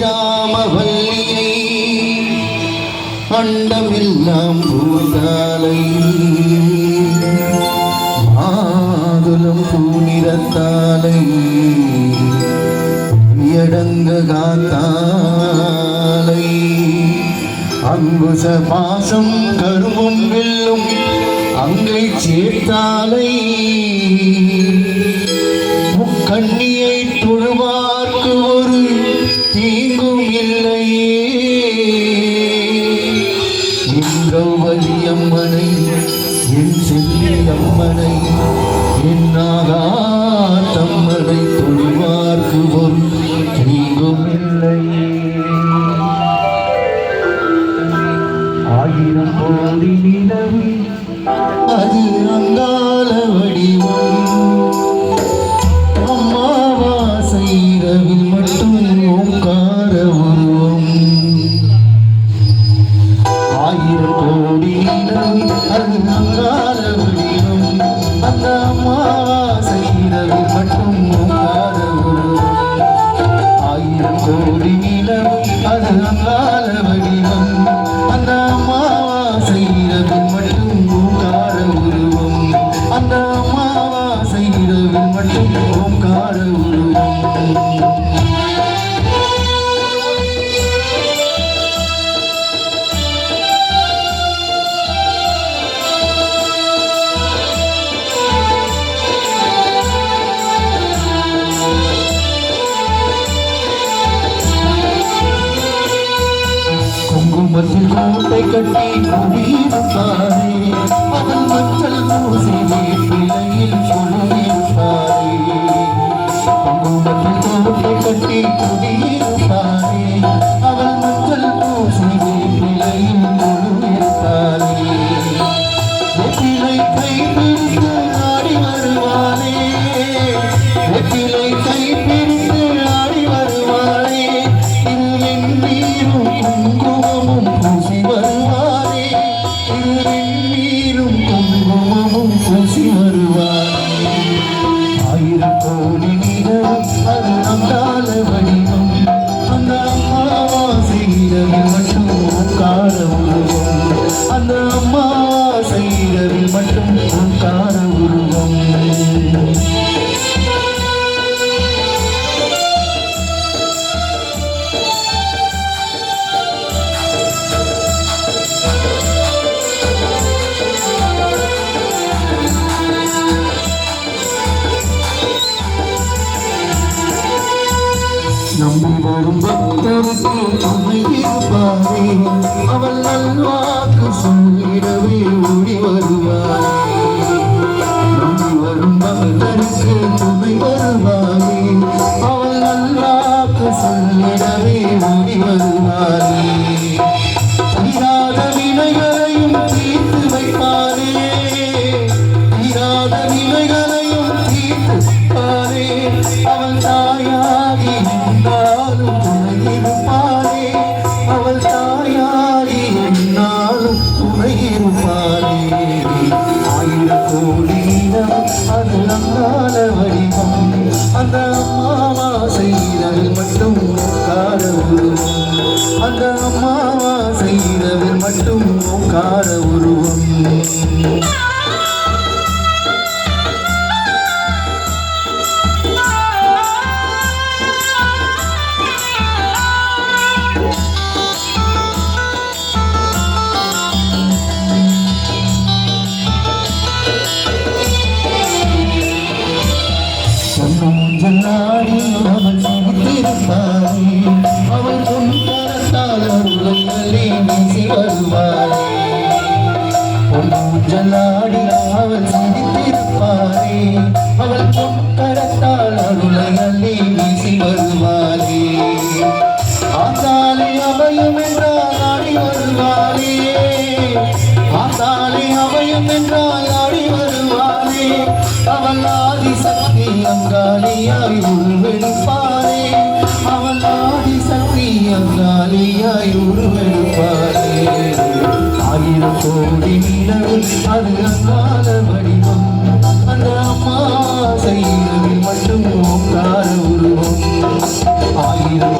ஸ்ரீராமவல்லியை அண்டமெல்லாம் பூந்தாலை மாதுளம் பூநிறத்தாலை எடங்க காத்தாலை அங்குச பாசம் கரும்பும் வெல்லும் அங்கை சேர்த்தாலை முக்கண்ணி அம்மனை என் நாகாத்தம்மனை தொழுவார்க்கு ஒரு தீங்கும் இல்லை ஆயிரம் கோடி நிலவு அது அங்கால வடிவம். அம்மாவாசை இரவில் மட்டும் ஓங்கார ஒரு குங்குமத்தில் கோட்டை கட்டி குடியிருப்பாரே Hello. வரும் பக்தருக்கு துணை அவள் நல்வாக்கு சொல்லிடவே ஓடி வருவாரே. வரும் பக்தருக்கு துணை வருவாரே. அந்த அம்மாவா இரவில் மட்டும் கார உருவம். சொன்னாடி அவள் சிரித்திருப்பாரே பொன்னூஞ்சலாடி அவள் சிரித்திருப்பாரே அவள் பொன் கரத்தால் அருளங்களே வீசி வருவாரே ஆத்தாலே அபயம் என்றால் ஆடி வருவாரே ஆத்தாலே அபயம் என்றால் ஆடி வருவாரே அவள் ஆதி சக்தி அங்காளியாய் உருவெடுப்பாரே அவள் ஆதி சக்தி அங்காளியாய் உருவெடுப்பாரே ஆயிரம் கோடி நிலவு அது அங்கால வடிவம். அந்த அம்மா செய்யவில் மட்டும் ஓங்கார உருவம். ஆயிரம்